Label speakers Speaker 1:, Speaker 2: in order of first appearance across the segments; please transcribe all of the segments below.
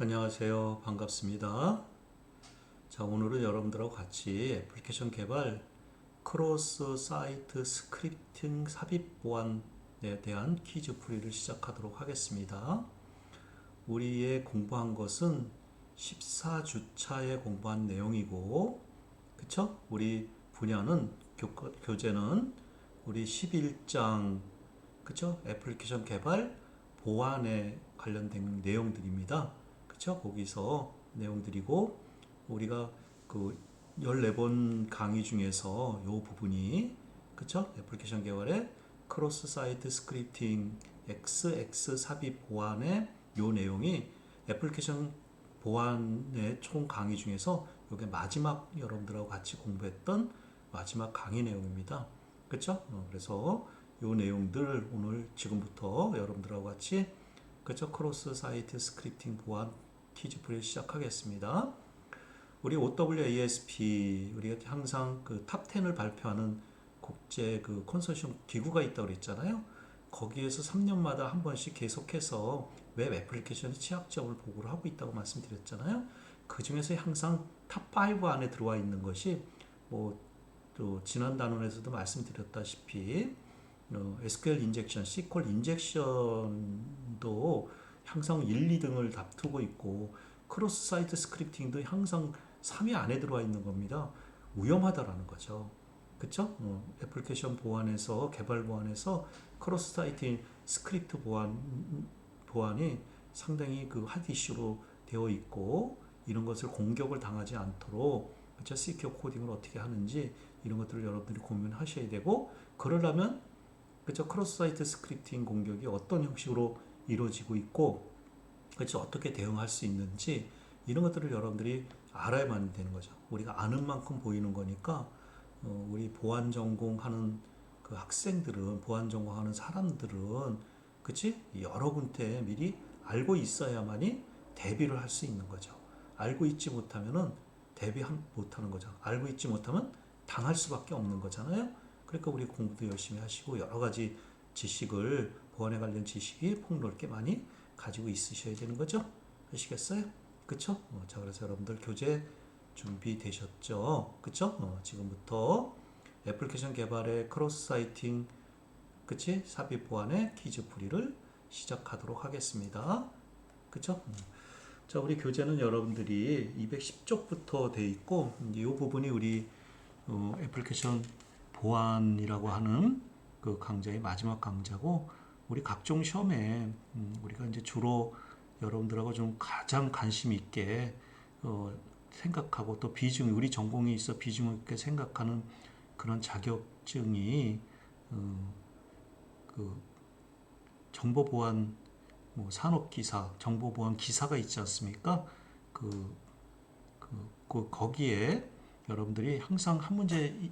Speaker 1: 안녕하세요. 반갑습니다. 자, 오늘은 여러분들하고 같이 애플리케이션 개발 크로스 사이트 스크립팅 삽입 보안에 대한 퀴즈 풀이를 시작하도록 하겠습니다. 우리의 공부한 것은 14주차에 공부한 내용이고, 그쵸? 우리 분야는 교, 교재는 우리 11장, 그쵸? 애플리케이션 개발 보안에 관련된 내용들입니다. 그쵸? 거기서 내용들이고, 우리가 그 14번 강의 중에서 요 부분이, 그쵸? 애플리케이션 개발의 크로스 사이트 스크립팅 XX 삽입 보안의 요 내용이 애플리케이션 보안의 총 강의 중에서 요게 마지막 여러분들하고 같이 공부했던 마지막 강의 내용입니다. 어, 그래서 요 내용들 오늘 지금부터 여러분들하고 같이 그쵸? 크로스 사이트 스크립팅 보안 퀴즈 풀이 시작하겠습니다. 우리 OWASP 우리가 항상 그 탑 10을 발표하는 국제 그 컨소시엄 기구가 있다고 그랬잖아요. 거기에서 3년마다 한 번씩 계속해서 웹 애플리케이션 취약점을 보고를 하고 있다고 말씀드렸잖아요. 그 중에서 항상 탑5 안에 들어와 있는 것이 뭐 또 지난 단원에서도 말씀드렸다시피 어, SQL 인젝션, SQL 인젝션도 항상 1, 2등을 다투고 있고 크로스 사이트 스크립팅도 항상 3위 안에 들어와 있는 겁니다. 위험하다라는 거죠. 그쵸? 어, 애플리케이션 보안에서 개발 보안에서 크로스 사이트 스크립트 보안 보안이 상당히 그 핫 이슈로 되어 있고 이런 것을 공격을 당하지 않도록 그쵸? 시큐어 코딩을 어떻게 하는지 이런 것들을 여러분들이 고민하셔야 되고 그러려면 그쵸? 크로스 사이트 스크립팅 공격이 어떤 형식으로 이루어지고 있고 그쵸? 어떻게 대응할 수 있는지 이런 것들을 여러분들이 알아야만 되는 거죠. 우리가 아는 만큼 보이는 거니까 어, 우리 보안 전공하는 그 학생들은 보안 전공하는 사람들은 그치 여러 군데 미리 알고 있어야만이 대비를 할 수 있는 거죠. 알고 있지 못하면은 대비 못하는 거죠. 알고 있지 못하면 당할 수밖에 없는 거잖아요. 그러니까 우리 공부도 열심히 하시고 여러 가지 지식을 보안에 관련 지식이 폭넓게 많이 가지고 있으셔야 되는 거죠. 아시겠어요? 그쵸? 어, 자, 그래서 여러분들 교재 준비되셨죠? 그쵸? 어, 지금부터 애플리케이션 개발의 크로스 사이팅, 그치? 삽입 보안의 퀴즈 풀이를 시작하도록 하겠습니다. 그쵸? 음. 자, 우리 교재는 여러분들이 210쪽부터 돼 있고, 이 부분이 우리 어, 애플리케이션 보안이라고 하는 그 강좌의 마지막 강좌고, 우리 각종 시험에 음, 우리가 이제 주로 여러분들하고 좀 가장 관심 있게 어, 생각하고 또 비중 우리 전공이 있어 비중 있게 생각하는 그런 자격증이 어, 그 정보 보안 뭐 산업 기사, 정보 보안 기사가 있지 않습니까? 그, 그, 그 거기에 여러분들이 항상 한 문제씩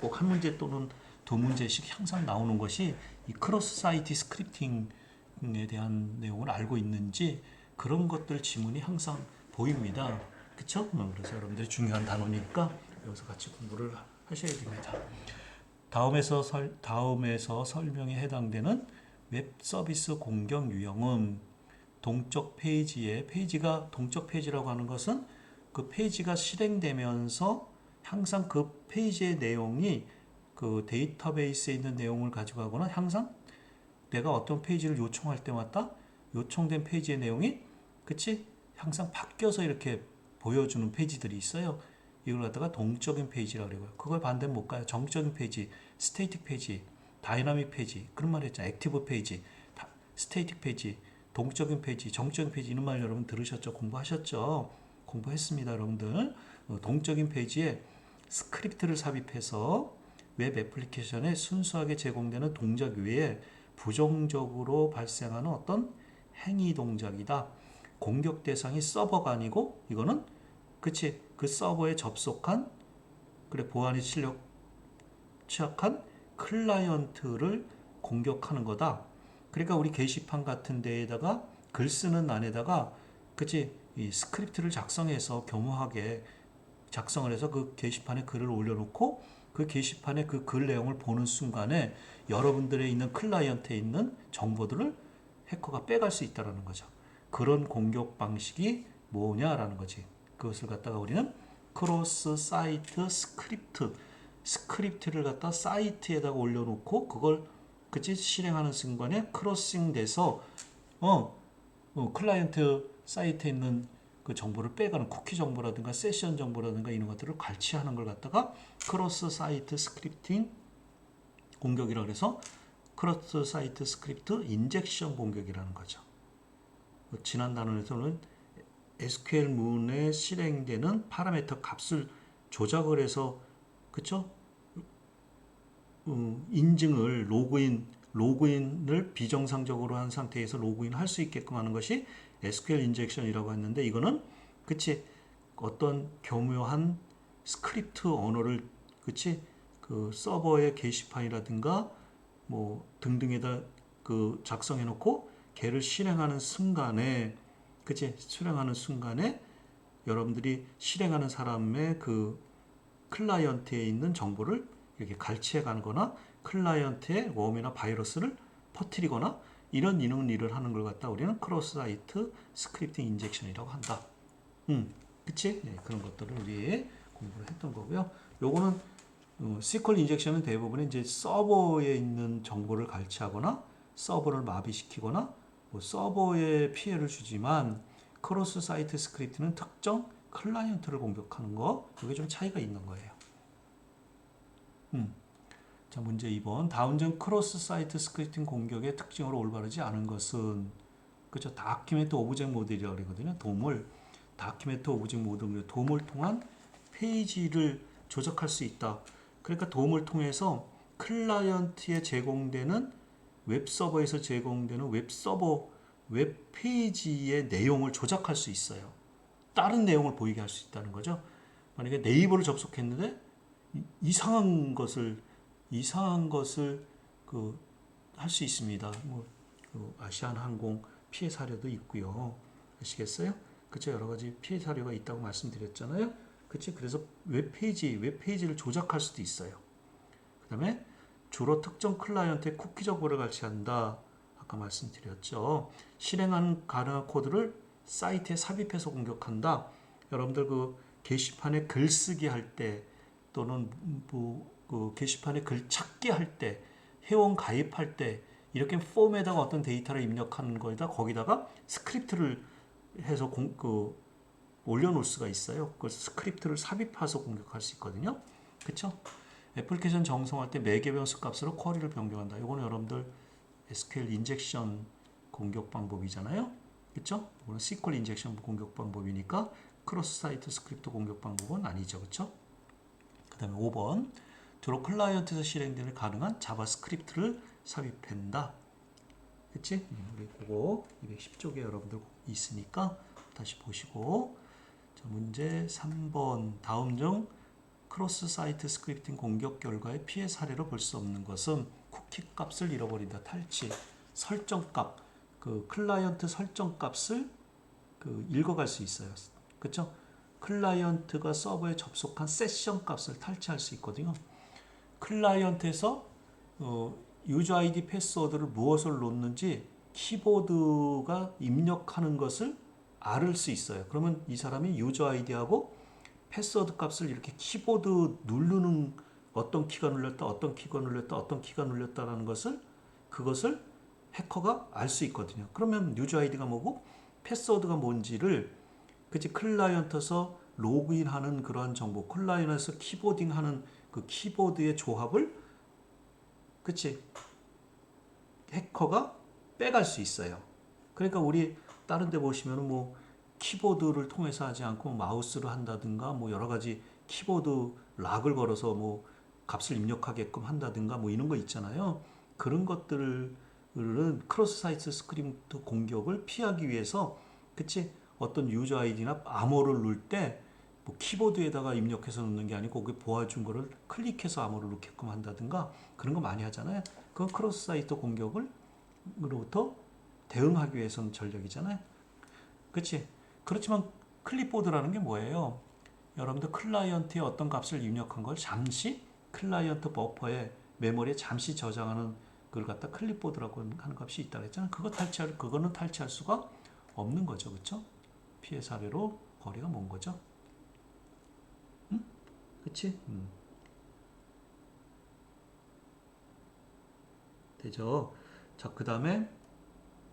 Speaker 1: 꼭 한 문제 또는 두 문제씩 항상 나오는 것이 이 크로스 사이트 스크립팅에 대한 내용을 알고 있는지 그런 것들 지문이 항상 보입니다. 그쵸? 어, 그래서 여러분들이 중요한 단어니까 여기서 같이 공부를 하셔야 됩니다. 다음에서 설, 다음에서 설명에 해당되는 웹 서비스 공격 유형은 동적 페이지에 페이지가 동적 페이지라고 하는 것은 그 페이지가 실행되면서 항상 그 페이지의 내용이 그 데이터베이스에 있는 내용을 가지고 가거나 항상 내가 어떤 페이지를 요청할 때마다 요청된 페이지의 내용이 그치 항상 바뀌어서 이렇게 보여주는 페이지들이 있어요. 이걸 갖다가 동적인 페이지라고 그래요. 그걸 반대는 못 가요. 정적인 페이지, 스테이틱 페이지, 다이나믹 페이지 그런 말 했잖아요. 액티브 페이지, 스테이틱 페이지, 동적인 페이지, 정적인 페이지 이런 말 여러분 들으셨죠? 공부하셨죠? 공부했습니다, 여러분들. 어, 동적인 페이지에 스크립트를 삽입해서 웹 애플리케이션에 순수하게 제공되는 동작 외에 부정적으로 발생하는 어떤 행위 동작이다. 공격 대상이 서버가 아니고 이거는 그치 그 서버에 접속한 그래 보안이 실력 취약한 클라이언트를 공격하는 거다. 그러니까 우리 게시판 같은 데에다가 글 쓰는 안에다가 그치 이 스크립트를 작성해서 교묘하게 작성을 해서 그 게시판에 글을 올려놓고 그 게시판에 그 글 내용을 보는 순간에 여러분들의 있는 클라이언트에 있는 정보들을 해커가 빼갈 수 있다는 거죠. 그런 공격 방식이 뭐냐라는 거지. 그것을 갖다가 우리는 크로스 사이트 스크립트 스크립트를 갖다 사이트에다가 올려놓고 그걸 그치 실행하는 순간에 크로싱 돼서 어, 어 클라이언트 사이트에 있는 그 정보를 빼가는 쿠키 정보라든가 세션 정보라든가 이런 것들을 갈취하는 걸 갖다가 크로스 사이트 스크립팅 공격이라 그래서 크로스 사이트 스크립트 인젝션 공격이라는 거죠. 뭐 지난 단원에서는 SQL 문에 실행되는 파라미터 값을 조작을 해서 그쵸? 음, 인증을 로그인 로그인을 비정상적으로 한 상태에서 로그인 할 수 있게끔 하는 것이 SQL 인젝션이라고 했는데 이거는 그치? 어떤 교묘한 스크립트 언어를 그치? 그 서버의 게시판이라든가 뭐 등등에다 그 작성해 놓고 걔를 실행하는 순간에 그치? 실행하는 순간에 여러분들이 실행하는 사람의 그 클라이언트에 있는 정보를 이렇게 갈취해 가거나 클라이언트의 웜이나 바이러스를 퍼뜨리거나 이런 이런 일을 하는 걸 갖다 우리는 크로스 사이트 스크립팅 인젝션이라고 한다. 음, 그치? 네, 그런 것들을 우리 공부를 했던 거고요. 요거는 어, SQL 인젝션은 대부분 이제 서버에 있는 정보를 갈취하거나 서버를 마비시키거나 뭐 서버에 피해를 주지만 크로스 사이트 스크립트는 특정 클라이언트를 공격하는 거 이게 좀 차이가 있는 거예요. 음. 자, 문제 2번. 다운전 크로스 사이트 스크립팅 공격의 특징으로 올바르지 않은 것은 그죠? 다큐멘트 오브젝트 모델이라고 그러거든요. 도물. 다큐멘트 오브젝트 모델 도움을 통한 페이지를 조작할 수 있다. 그러니까 도움을 통해서 클라이언트에 제공되는 웹 서버에서 제공되는 웹 서버 웹 페이지의 내용을 조작할 수 있어요. 다른 내용을 보이게 할 수 있다는 거죠. 만약에 네이버를 접속했는데 이- 이상한 것을 이상한 것을 그 할 수 있습니다. 뭐 그 아시안 항공 피해 사례도 있고요. 아시겠어요? 그쵸 여러 가지 피해 사례가 있다고 말씀드렸잖아요. 그치 그래서 웹 페이지 웹 페이지를 조작할 수도 있어요. 그다음에 주로 특정 클라이언트의 쿠키 정보를 갈취한다. 아까 말씀드렸죠. 실행하는 가능한 코드를 사이트에 삽입해서 공격한다. 여러분들 그 게시판에 글쓰기 할 때 또는 뭐 그 게시판에 글 찾기 할 때 회원 가입할 때 이렇게 폼에다가 어떤 데이터를 입력하는 거에다 거기다가 스크립트를 해서 공, 그 올려놓을 수가 있어요. 그 스크립트를 삽입해서 공격할 수 있거든요. 그렇죠? 애플리케이션 정성할 때 매개 변수 값으로 쿼리를 변경한다. 이거는 여러분들 SQL 인젝션 공격 방법이잖아요. 그렇죠? 이거는 SQL 인젝션 공격 방법이니까 크로스 사이트 스크립트 공격 방법은 아니죠. 그렇죠? 그 다음에 5번 주로 클라이언트에서 실행되는 가능한 자바스크립트를 삽입한다. 그치? 음, 우리 그거 210쪽에 여러분들 있으니까 다시 보시고 자, 문제 3번 다음 중 크로스 사이트 스크립팅 공격 결과의 피해 사례로 볼 수 없는 것은 쿠키 값을 잃어버린다. 탈취, 설정 값, 그 클라이언트 설정 값을 그 읽어갈 수 있어요. 그렇죠? 클라이언트가 서버에 접속한 세션 값을 탈취할 수 있거든요. 클라이언트에서 어, 유저 아이디 패스워드를 무엇을 놓는지 키보드가 입력하는 것을 알을 수 있어요. 그러면 이 사람이 유저 아이디하고 패스워드 값을 이렇게 키보드 누르는 어떤 키가 눌렸다, 어떤 키가 눌렸다, 어떤 키가 눌렸다라는 것을 그것을 해커가 알 수 있거든요. 그러면 유저 아이디가 뭐고 패스워드가 뭔지를 그치 클라이언트에서 로그인하는 그러한 정보, 클라이언트에서 키보딩하는 그 키보드의 조합을 그치 해커가 빼갈 수 있어요. 그러니까 우리 다른 데 보시면은 뭐 키보드를 통해서 하지 않고 마우스로 한다든가 뭐 여러 가지 키보드 락을 걸어서 뭐 값을 입력하게끔 한다든가 뭐 이런 거 있잖아요. 그런 것들은 크로스 사이트 스크립트 공격을 피하기 위해서 그치 어떤 유저 아이디나 암호를 넣을 때 뭐 키보드에다가 입력해서 넣는 게 아니고 거기 보아준 거를 클릭해서 암호를 넣게끔 한다든가 그런 거 많이 하잖아요. 그건 크로스 사이트 공격을 으로부터 대응하기 위해서는 전략이잖아요. 그렇지? 그렇지만 클립보드라는 게 뭐예요? 여러분들 클라이언트의 어떤 값을 입력한 걸 잠시 클라이언트 버퍼에 메모리에 잠시 저장하는 그걸 갖다 클립보드라고 하는 값이 있다 그랬잖아요. 그거 탈취할 그거는 탈취할 수가 없는 거죠, 그렇죠? 피해 사례로 거리가 먼 거죠. 응? 그치? 음. 되죠. 자, 그 다음에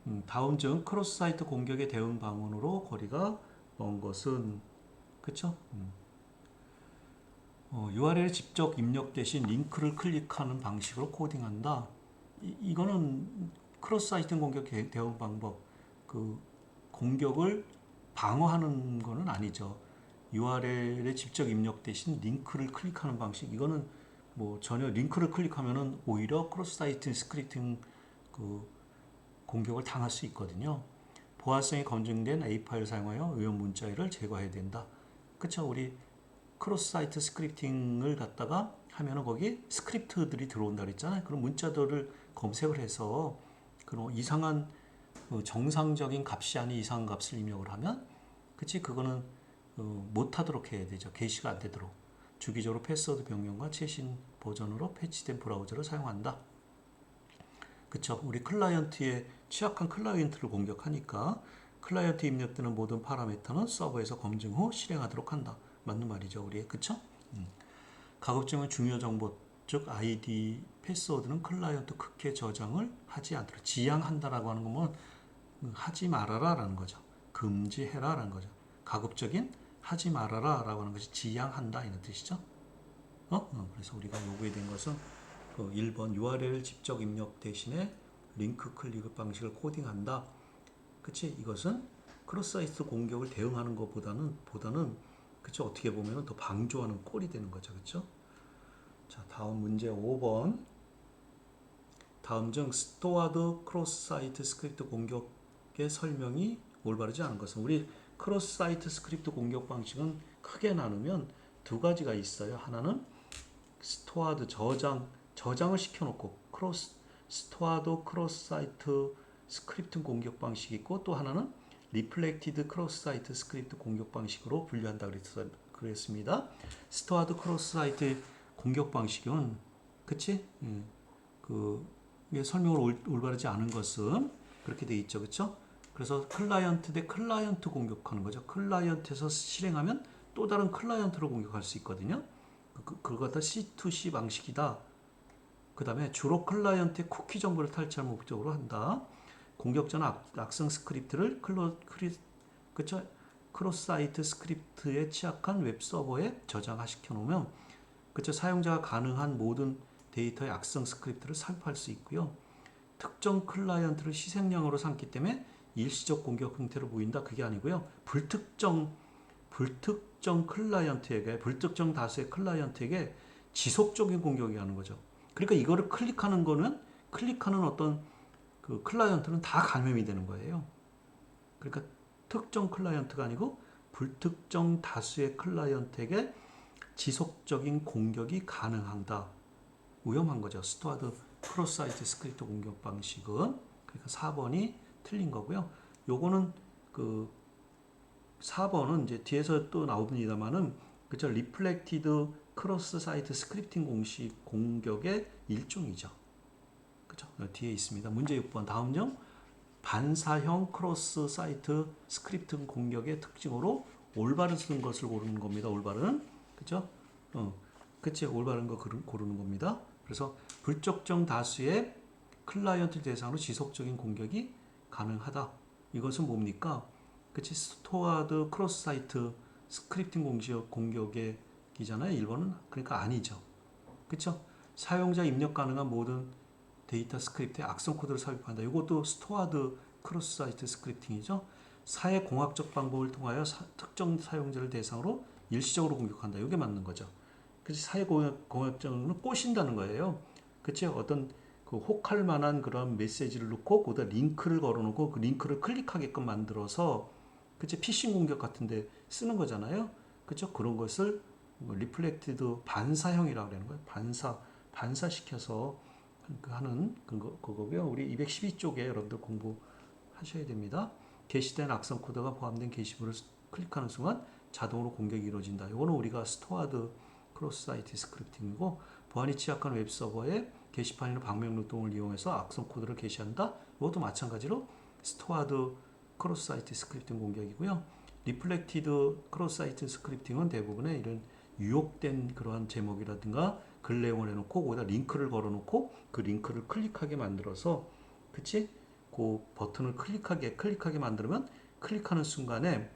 Speaker 1: 음, 다음 중 크로스 사이트 공격의 대응 방안으로 거리가 먼 것은 그쵸? 음. 어, URL에 직접 입력 대신 링크를 클릭하는 방식으로 코딩한다. 이, 이거는 크로스 사이트 공격 대- 대응 방법. 그 공격을 방어하는 거는 아니죠. URL에 직접 입력 대신 링크를 클릭하는 방식. 이거는 뭐 전혀 링크를 클릭하면은 오히려 크로스 사이트 스크립팅 그 공격을 당할 수 있거든요. 보안성이 검증된 A 파일 사용하여 의원 문자를 제거해야 된다. 그쵸? 우리 크로스 사이트 스크립팅을 갖다가 하면은 거기 스크립트들이 들어온다 그랬잖아요. 그럼 문자들을 검색을 해서 그런 이상한 그 정상적인 값이 아닌 이상한 값을 입력을 하면 그치? 그거는 어, 못하도록 해야 되죠. 게시가 안 되도록. 주기적으로 패스워드 변경과 최신 버전으로 패치된 브라우저를 사용한다. 그쵸? 우리 클라이언트의 취약한 클라이언트를 공격하니까 클라이언트 입력되는 모든 파라미터는 서버에서 검증 후 실행하도록 한다. 맞는 말이죠, 우리 그쵸? 음. 가급적이면 중요 정보 즉 아이디, 패스워드는 클라이언트 크게 저장을 하지 않도록 지양한다라고 하는 거면 음, 하지 말아라 라는 거죠. 금지해라 라는 거죠. 가급적인 하지 말아라 라고 하는 것이 지양한다 이런 뜻이죠. 어? 어, 그래서 우리가 요구해 된 것은 그 1번 URL 직접 입력 대신에 링크 클릭 방식을 코딩한다. 그치? 이것은 크로스 사이트 공격을 대응하는 것보다는 보다는 그쵸? 어떻게 보면 더 방조하는 꼴이 되는 거죠. 그쵸? 자, 다음 문제 5번. 다음 중 스토어드 크로스 사이트 스크립트 공격의 설명이 올바르지 않은 것은 우리 크로스 사이트 스크립트 공격 방식은 크게 나누면 두 가지가 있어요. 하나는 스토어드 저장 저장을 시켜놓고 크로스 스토어드 크로스 사이트 스크립트 공격 방식이 있고 또 하나는 리플렉티드 크로스 사이트 스크립트 공격 방식으로 분류한다 그랬- 그랬습니다. 스토어드 크로스 사이트 공격 방식은 그치? 예. 그 설명을 올, 올바르지 않은 것은 그렇게 돼 있죠, 그렇죠? 그래서 클라이언트 대 클라이언트 공격하는 거죠. 클라이언트에서 실행하면 또 다른 클라이언트를 공격할 수 있거든요. 그, 그거 다 C2C 방식이다. 그 다음에 주로 클라이언트의 쿠키 정보를 탈취하는 목적으로 한다. 공격자는 악, 악성 스크립트를 클로, 크리, 그쵸? 크로스 사이트 스크립트에 취약한 웹 서버에 저장시켜 놓으면 그쵸? 사용자가 가능한 모든 데이터의 악성 스크립트를 삽입할 수 있고요. 특정 클라이언트를 희생양으로 삼기 때문에 일시적 공격 형태로 보인다. 그게 아니고요. 불특정 불특정 클라이언트에게 불특정 다수의 클라이언트에게 지속적인 공격이 하는 거죠. 그러니까 이거를 클릭하는 거는 클릭하는 어떤 그 클라이언트는 다 감염이 되는 거예요. 그러니까 특정 클라이언트가 아니고 불특정 다수의 클라이언트에게 지속적인 공격이 가능하다. 위험한 거죠. 스토어드 크로스 사이트 스크립트 공격 방식은 그러니까 4번이 틀린 거고요. 요거는 그 4번은 이제 뒤에서 또 나옵니다만은 그죠 리플렉티드 크로스 사이트 스크립팅 공식 공격의 일종이죠. 그죠? 뒤에 있습니다. 문제 6번 다음 중 반사형 크로스 사이트 스크립팅 공격의 특징으로 올바른 쓰는 것을 고르는 겁니다. 올바른 그죠? 어, 그치 올바른 거 고르- 고르는 겁니다. 그래서 불특정 다수의 클라이언트 대상으로 지속적인 공격이 가능하다. 이것은 뭡니까? 그치 스토어드 크로스 사이트 스크립팅 공격 공격의 기잖아요. 1번은 그러니까 아니죠. 그쵸? 사용자 입력 가능한 모든 데이터 스크립트에 악성 코드를 삽입한다. 이것도 스토어드 크로스 사이트 스크립팅이죠. 사회 공학적 방법을 통하여 사- 특정 사용자를 대상으로 일시적으로 공격한다. 이게 맞는 거죠. 그래서 사회 공학 공학적은 꼬신다는 거예요. 그치 어떤 그 혹할 만한 그런 메시지를 넣고 거기다 링크를 걸어놓고 그 링크를 클릭하게끔 만들어서 그치 피싱 공격 같은데 쓰는 거잖아요. 그쵸 그런 것을 뭐 리플렉티드 반사형이라고 그러는 거예요. 반사 반사시켜서 그 하는 그거 그거고요. 우리 212쪽에 여러분들 공부하셔야 됩니다. 게시된 악성 코드가 포함된 게시물을 클릭하는 순간 자동으로 공격이 이루어진다. 이거는 우리가 스토어드 크로스 사이트 스크립팅이고 보안이 취약한 웹 서버에 게시판이나 방명 노동을 이용해서 악성 코드를 게시한다. 이것도 마찬가지로 스토어드 크로스 사이트 스크립팅 공격이고요. 리플렉티드 크로스 사이트 스크립팅은 대부분의 이런 유혹된 그러한 제목이라든가 글 내용을 해놓고 거기다 링크를 걸어놓고 그 링크를 클릭하게 만들어서 그치? 그 버튼을 클릭하게 클릭하게 만들면 클릭하는 순간에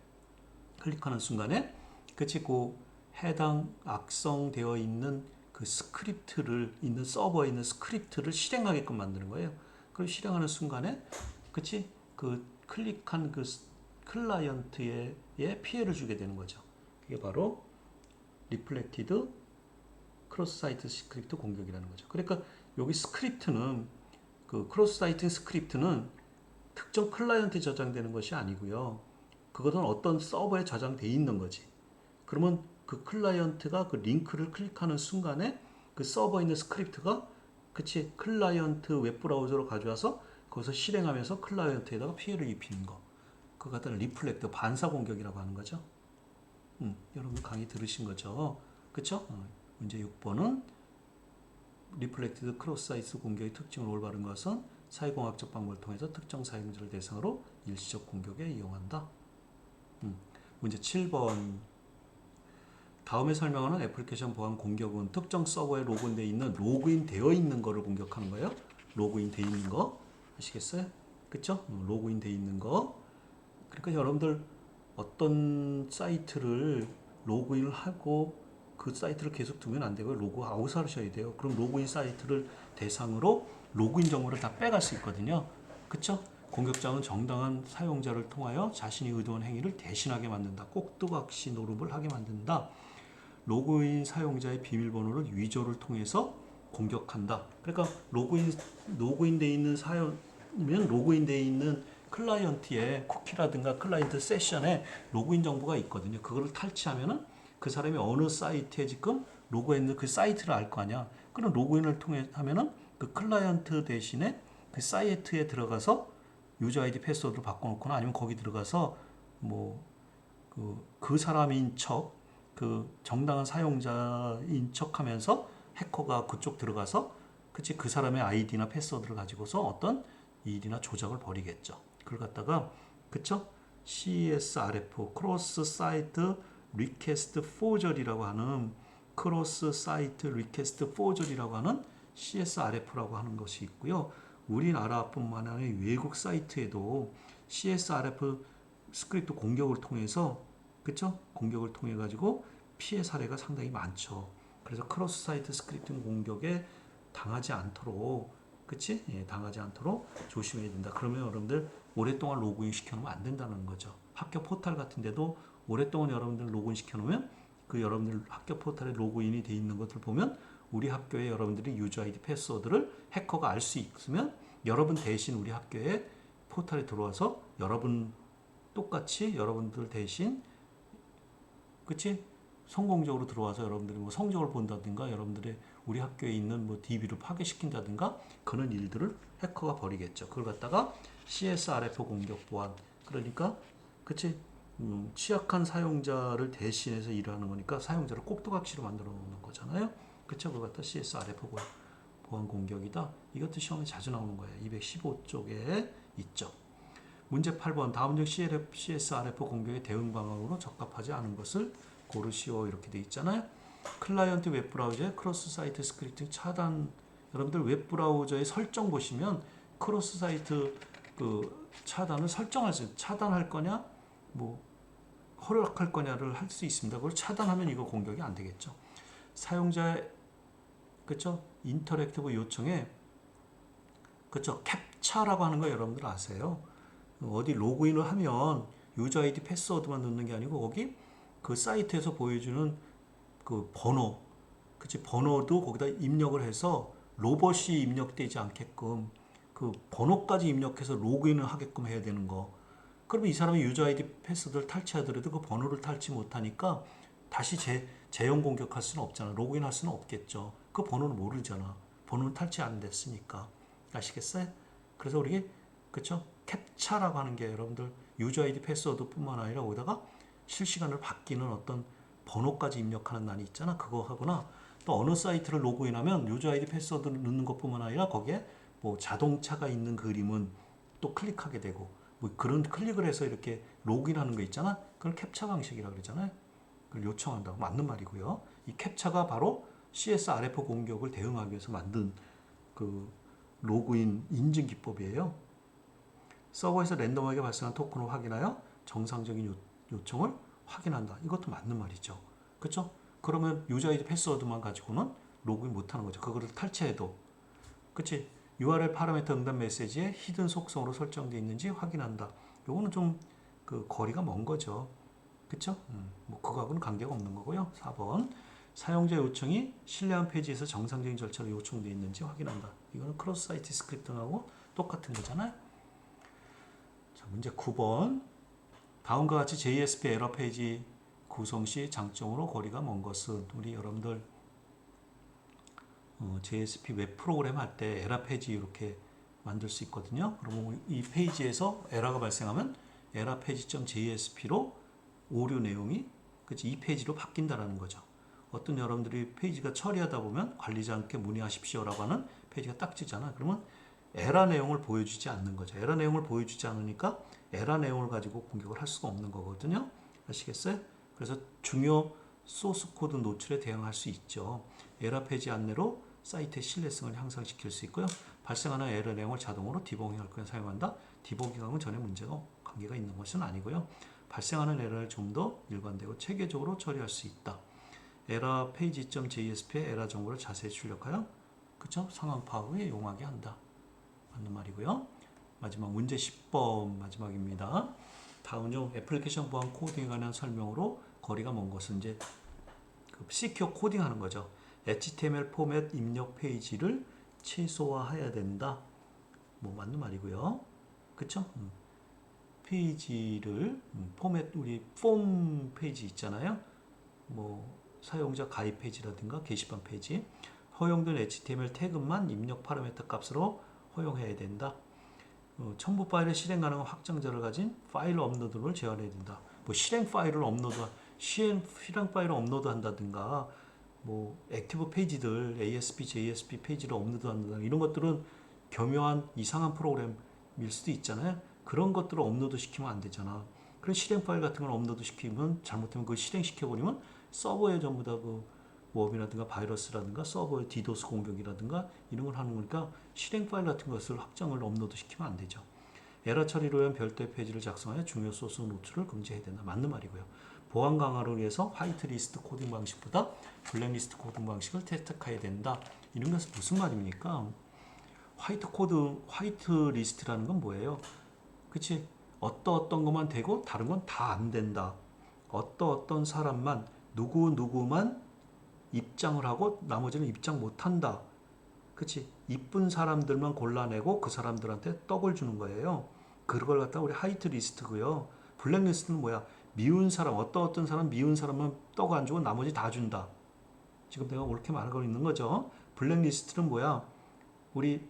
Speaker 1: 클릭하는 순간에 그치? 그 해당 악성되어 있는 그 스크립트를 있는 서버에 있는 스크립트를 실행하게끔 만드는 거예요. 그걸 실행하는 순간에 그치? 그 클릭한 그 스- 클라이언트에 에 피해를 주게 되는 거죠. 그게 바로 리플렉티드 크로스 사이트 스크립트 공격이라는 거죠. 그러니까 여기 스크립트는 그 크로스 사이트 스크립트는 특정 클라이언트에 저장되는 것이 아니고요. 그것은 어떤 서버에 저장돼 있는 거지. 그러면 그 클라이언트가 그 링크를 클릭하는 순간에 그 서버에 있는 스크립트가 그치 클라이언트 웹브라우저로 가져와서 거기서 실행하면서 클라이언트에다가 피해를 입히는 거. 그거 갖다 리플렉트 반사 공격이라고 하는 거죠. 음, 여러분 강의 들으신 거죠. 그쵸? 어, 문제 6번은 리플렉티드 크로스 사이트 공격의 특징을 올바른 것은 사회공학적 방법을 통해서 특정 사용자를 대상으로 일시적 공격에 이용한다. 음, 문제 7번 다음에 설명하는 애플리케이션 보안 공격은 특정 서버에 로그인되어 있는 로그인 되어 있는 거를 공격하는 거예요. 로그인 되어 있는 거 아시겠어요? 그쵸? 어, 로그인 되어 있는 거. 그러니까 여러분들 어떤 사이트를 로그인을 하고 그 사이트를 계속 두면 안 되고요. 로그 아웃 하셔야 돼요. 그럼 로그인 사이트를 대상으로 로그인 정보를 다 빼갈 수 있거든요. 그쵸? 공격자는 정당한 사용자를 통하여 자신이 의도한 행위를 대신하게 만든다. 꼭두각시 노름을 하게 만든다. 로그인 사용자의 비밀번호를 위조를 통해서 공격한다. 그러니까 로그인 로그인돼 있는 사용이면 로그인돼 있는 클라이언트의 쿠키라든가 클라이언트 세션에 로그인 정보가 있거든요. 그거를 탈취하면은 그 사람이 어느 사이트에 지금 로그인했는 그 사이트를 알 거 아니야. 그럼 로그인을 통해 하면은 그 클라이언트 대신에 그 사이트에 들어가서 유저 아이디 패스워드를 바꿔놓거나 아니면 거기 들어가서 뭐그 그 사람인 척, 그 정당한 사용자인 척하면서 해커가 그쪽 들어가서 그치 그 사람의 아이디나 패스워드를 가지고서 어떤 일이나 조작을 벌이겠죠. 그걸 갖다가 그쵸? CSRF 크로스 사이트 리퀘스트 포저리라고 하는 크로스 사이트 리퀘스트 포저리라고 하는 CSRF라고 하는 것이 있고요. 우리나라뿐만 아니라 외국 사이트에도 CSRF 스크립트 공격을 통해서 그쵸? 공격을 통해 가지고 피해 사례가 상당히 많죠. 그래서 크로스 사이트 스크립팅 공격에 당하지 않도록 그치? 예, 당하지 않도록 조심해야 된다. 그러면 여러분들 오랫동안 로그인 시켜놓으면 안 된다는 거죠. 학교 포털 같은 데도 오랫동안 여러분들 로그인 시켜놓으면 그 여러분들 학교 포털에 로그인이 돼 있는 것들 보면 우리 학교에 여러분들이 유저 아이디 패스워드를 해커가 알 수 있으면 여러분 대신 우리 학교에 포털에 들어와서 여러분 똑같이 여러분들 대신 그치? 성공적으로 들어와서 여러분들이 뭐 성적을 본다든가 여러분들의 우리 학교에 있는 뭐 DB를 파괴시킨다든가 그런 일들을 해커가 벌이겠죠. 그걸 갖다가 CSRF 공격 보안 그러니까 그치? 음, 취약한 사용자를 대신해서 일하는 거니까 사용자를 꼭두각시로 만들어 놓는 거잖아요. 그쵸? 그걸 갖다 CSRF 보- 보안 공격이다. 이것도 시험에 자주 나오는 거예요. 215쪽에 있죠. 문제 8번 다음 중 CLF, CSRF 공격의 대응 방향으로 적합하지 않은 것을 고르시오 이렇게 돼 있잖아요. 클라이언트 웹브라우저의 크로스 사이트 스크립팅 차단 여러분들 웹브라우저의 설정 보시면 크로스 사이트 그 차단을 설정할 수 차단할 거냐 뭐 허락할 거냐를 할 수 있습니다. 그걸 차단하면 이거 공격이 안 되겠죠. 사용자의 그쵸 인터랙티브 요청에 그쵸 캡차라고 하는 거 여러분들 아세요? 어디 로그인을 하면 유저 아이디 패스워드만 넣는 게 아니고 거기 그 사이트에서 보여주는 그 번호, 그치 번호도 거기다 입력을 해서 로봇이 입력되지 않게끔 그 번호까지 입력해서 로그인을 하게끔 해야 되는 거. 그러면 이 사람이 유저 아이디 패스워드를 탈취하더라도 그 번호를 탈취 못하니까 다시 재, 재형 공격할 수는 없잖아. 로그인 할 수는 없겠죠. 그 번호는 모르잖아. 번호는 탈취 안 됐으니까. 아시겠어요? 그래서 우리 그쵸? 캡차라고 하는 게 여러분들 유저 아이디 패스워드 뿐만 아니라 거기다가 실시간으로 바뀌는 어떤 번호까지 입력하는 난이 있잖아. 그거 하거나 또 어느 사이트를 로그인하면 유저 아이디 패스워드를 넣는 것뿐만 아니라 거기에 뭐 자동차가 있는 그림은 또 클릭하게 되고 뭐 그런 클릭을 해서 이렇게 로그인하는 거 있잖아. 그걸 캡처 방식이라 그러잖아요. 그걸 요청한다고 맞는 말이고요. 이 캡처가 바로 CSRF 공격을 대응하기 위해서 만든 그 로그인 인증 기법이에요. 서버에서 랜덤하게 발생한 토큰을 확인하여 정상적인 요, 요청을 확인한다. 이것도 맞는 말이죠. 그렇죠? 그러면 유저 아이디 패스워드만 가지고는 로그인 못 하는 거죠. 그거를 탈취해도. 그치? URL 파라미터 응답 메시지에 히든 속성으로 설정되어 있는지 확인한다. 요거는 좀 그 거리가 먼 거죠. 그쵸? 음, 뭐 그거하고는 관계가 없는 거고요. 4번. 사용자 요청이 신뢰한 페이지에서 정상적인 절차로 요청되어 있는지 확인한다. 이거는 크로스 사이트 스크립팅하고 똑같은 거잖아요. 자, 문제 9번. 다음과 같이 JSP 에러 페이지 구성 시 장점으로 거리가 먼 것은 우리 여러분들 어, JSP 웹 프로그램 할 때 에러 페이지 이렇게 만들 수 있거든요. 그러면 이 페이지에서 에러가 발생하면 에러 페이지.jsp로 오류 내용이 그치 이 페이지로 바뀐다라는 거죠. 어떤 여러분들이 페이지가 처리하다 보면 관리자님께 문의하십시오라고 하는 페이지가 딱 뜨잖아. 그러면 에러 내용을 보여주지 않는 거죠. 에러 내용을 보여주지 않으니까 에러 내용을 가지고 공격을 할 수가 없는 거거든요. 아시겠어요? 그래서 중요 소스 코드 노출에 대응할 수 있죠. 에러 페이지 안내로 사이트의 신뢰성을 향상시킬 수 있고요. 발생하는 에러 내용을 자동으로 디버깅 할 거에 사용한다. 디버깅하고는 전혀 문제가 관계가 있는 것은 아니고요. 발생하는 에러를 좀 더 일관되고 체계적으로 처리할 수 있다. 에러 페이지.jsp의 에러 정보를 자세히 출력하여 그쵸? 상황 파악에 용하게 한다. 맞는 말이고요. 마지막 문제 10번 마지막입니다. 다음요 애플리케이션 보안 코딩에 관한 설명으로 거리가 먼 것은 이제 그 시큐어 코딩하는 거죠. HTML 포맷 입력 페이지를 최소화해야 된다. 뭐 맞는 말이고요. 그쵸? 음. 페이지를 음, 포맷 우리 폼 페이지 있잖아요. 뭐 사용자 가입 페이지라든가 게시판 페이지 허용된 HTML 태그만 입력 파라미터 값으로 허용해야 된다. 어, 첨부 파일의 실행 가능한 확장자를 가진 파일 업로드를 제한해야 된다. 뭐 실행 파일을 업로드 실행 실행 파일을 업로드한다든가 뭐 액티브 페이지들 ASP, JSP 페이지를 업로드한다 이런 것들은 교묘한 이상한 프로그램일 수도 있잖아요. 그런 것들을 업로드 시키면 안 되잖아. 그런 실행 파일 같은 걸 업로드 시키면 잘못하면 그걸 실행시켜 버리면 서버에 전부 다 그 웜이라든가 바이러스라든가 서버의 디도스 공격이라든가 이런 걸 하는 거니까 실행 파일 같은 것을 확장을 업로드 시키면 안 되죠. 에러 처리를 위한 별도의 페이지를 작성하여 중요 소스 노출을 금지해야 된다. 맞는 말이고요. 보안 강화를 위해서 화이트 리스트 코딩 방식보다 블랙 리스트 코딩 방식을 채택해야 된다. 이런 것은 무슨 말입니까? 화이트 코드, 화이트 리스트라는 건 뭐예요? 그치? 어떤 어떤 것만 되고 다른 건 다 안 된다. 어떤 어떤 사람만 누구 누구만 입장을 하고 나머지는 입장 못 한다. 그치? 이쁜 사람들만 골라내고 그 사람들한테 떡을 주는 거예요. 그걸 갖다 우리 하이트 리스트고요. 블랙 리스트는 뭐야? 미운 사람, 어떤 어떤 사람 미운 사람만 떡 안 주고 나머지 다 준다. 지금 내가 옳게 말하고 있는 거죠. 블랙 리스트는 뭐야? 우리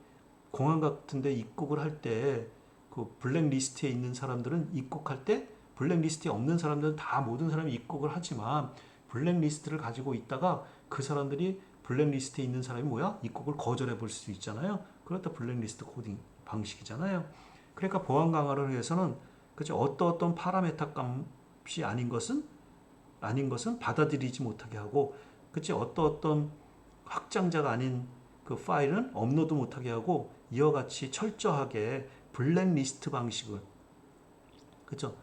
Speaker 1: 공항 같은데 입국을 할 때 그 블랙 리스트에 있는 사람들은 입국할 때 블랙 리스트에 없는 사람들은 다 모든 사람이 입국을 하지만 블랙 리스트를 가지고 있다가 그 사람들이 블랙 리스트에 있는 사람이 뭐야? 입국을 거절해 볼 수 있잖아요. 그렇다 블랙 리스트 코딩 방식이잖아요. 그러니까 보안 강화를 위해서는 그죠? 어떤 어떤 파라메타 값이 아닌 것은 아닌 것은 받아들이지 못하게 하고 그치 어떤 어떤 확장자가 아닌 그 파일은 업로드 못하게 하고 이와 같이 철저하게 블랙리스트 방식을 그죠?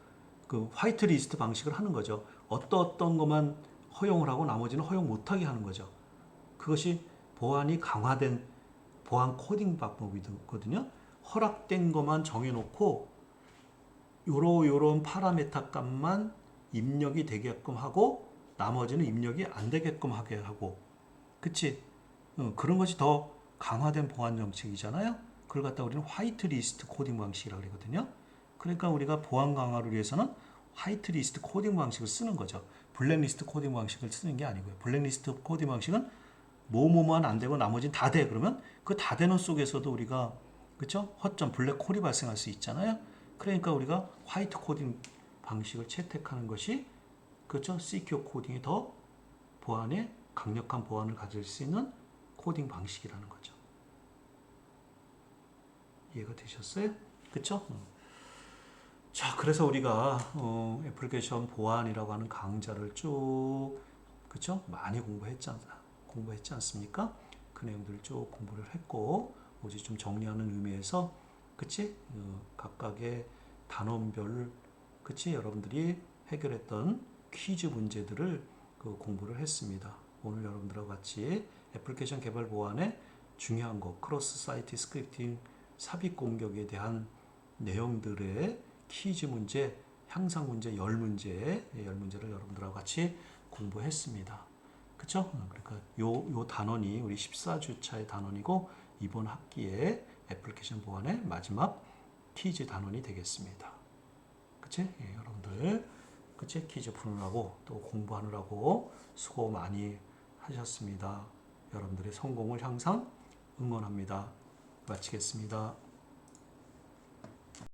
Speaker 1: 그 화이트 리스트 방식을 하는 거죠. 어떤 어떤 것만 허용을 하고 나머지는 허용 못하게 하는 거죠. 그것이 보안이 강화된 보안 코딩 방법이거든요. 허락된 것만 정해놓고 요러 요런 파라메타 값만 입력이 되게끔 하고 나머지는 입력이 안 되게끔 하게 하고 그치? 어, 그런 것이 더 강화된 보안 정책이잖아요. 그걸 갖다 우리는 화이트 리스트 코딩 방식이라고 그러거든요. 그러니까 우리가 보안 강화를 위해서는 화이트 리스트 코딩 방식을 쓰는 거죠. 블랙리스트 코딩 방식을 쓰는 게 아니고요. 블랙리스트 코딩 방식은 뭐뭐만 안 되고 나머지는 다 돼. 그러면 그 다 되는 속에서도 우리가 그렇죠? 허점 블랙 홀이 발생할 수 있잖아요. 그러니까 우리가 화이트 코딩 방식을 채택하는 것이 그렇죠? 시큐어 코딩이 더 보안에 강력한 보안을 가질 수 있는 코딩 방식이라는 거죠. 이해가 되셨어요? 그렇죠? 자, 그래서 우리가 어, 애플리케이션 보안이라고 하는 강좌를 쭉 그쵸? 많이 공부했지, 않, 공부했지 않습니까? 그 내용들을 쭉 공부를 했고 오직 좀 정리하는 의미에서 그치? 어, 각각의 단원별 그치? 여러분들이 해결했던 퀴즈 문제들을 그 공부를 했습니다. 오늘 여러분들하고 같이 애플리케이션 개발 보안의 중요한 거 크로스 사이트 스크립팅 삽입 공격에 대한 내용들의 퀴즈 문제, 향상 문제, 열 문제, 예, 열 문제를 여러분들하고 같이 공부했습니다. 그쵸? 어, 그러니까 요, 요 단원이 우리 14주차의 단원이고 이번 학기에 애플리케이션 보안의 마지막 퀴즈 단원이 되겠습니다. 그치? 예, 여러분들 그치? 퀴즈 푸느라고 또 공부하느라고 수고 많이 하셨습니다. 여러분들의 성공을 항상 응원합니다. 마치겠습니다.